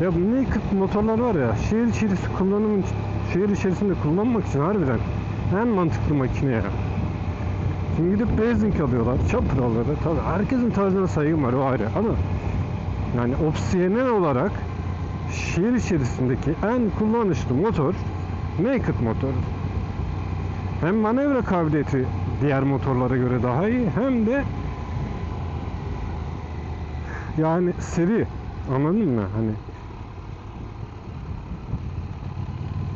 Ya naked motorlar var ya şehir içerisi kullanım şehir içerisinde kullanmak için harbiden en mantıklı makine ya. Şimdi gidip racing alıyorlar, chopper alıyorlar. Tabii herkesin tarzına saygım var o ayrı ama yani opsiyonel olarak şehir içerisindeki en kullanışlı motor naked motor. Hem manevra kabiliyeti diğer motorlara göre daha iyi hem de yani seri anladın mı? Hani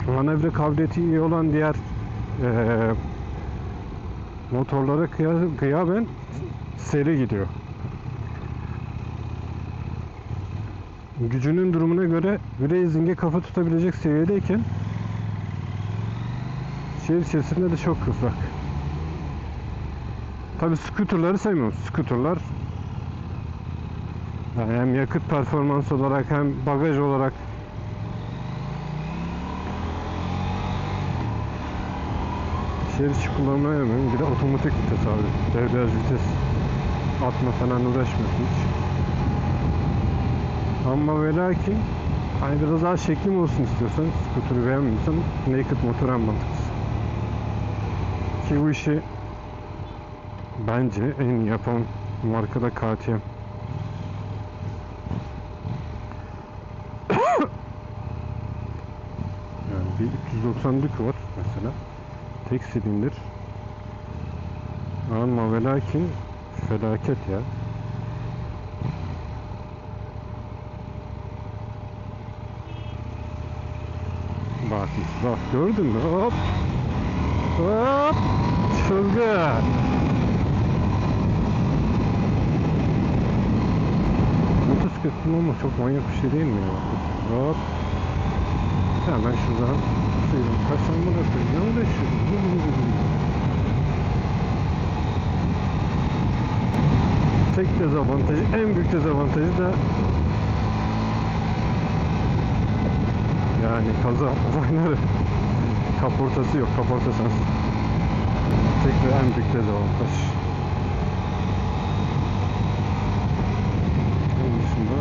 manevra kabiliyeti iyi olan diğer eee motorlara kıya- kıyamen seri gidiyor. Gücünün durumuna göre racing'e kafa tutabilecek seviyedeyken şehir içerisinde de çok kızak. Tabi scooterları sevmiyorum. Scooterlar yani hem yakıt performans olarak hem bagaj olarak şehir içi kullanmaya yönelik bir de otomatik vites abi. Debriyaj vites atma falan uğraşmıyorsun hiç. Ama ve lakin hani biraz daha şekli mi olsun istiyorsan scooter'ı beğenmiyorsan naked motor en mantıklısı. Ki bu işi bence en iyi yapan marka da KTM. Yani bir 390 Duke var mesela. Tek silindir. Ama ve lakin felaket ya. Bak bak gördün mü? Hop. Hop. Çılgın. Motosiklet kullanmak çok manyak bir şey değil mi ya? Hop. Hemen şuradan suyun kaçanma da Ne uğraşıyorsun? Tek dezavantajı, en büyük dezavantajı da yani kaza olayları kaportası yok, kaporta sensiz. Tek ve en büyük dezavantaj. Onun dışında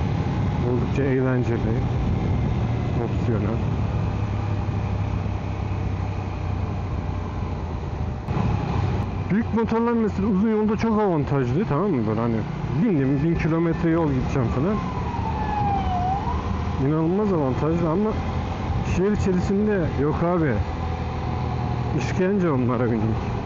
oldukça eğlenceli, opsiyonel. Büyük motorlar mesela uzun yolda çok avantajlı tamam mı? Böyle hani bindim bin kilometre yol gideceğim falan. İnanılmaz avantajlı ama şehir içerisinde yok abi. İşkence onlara binmek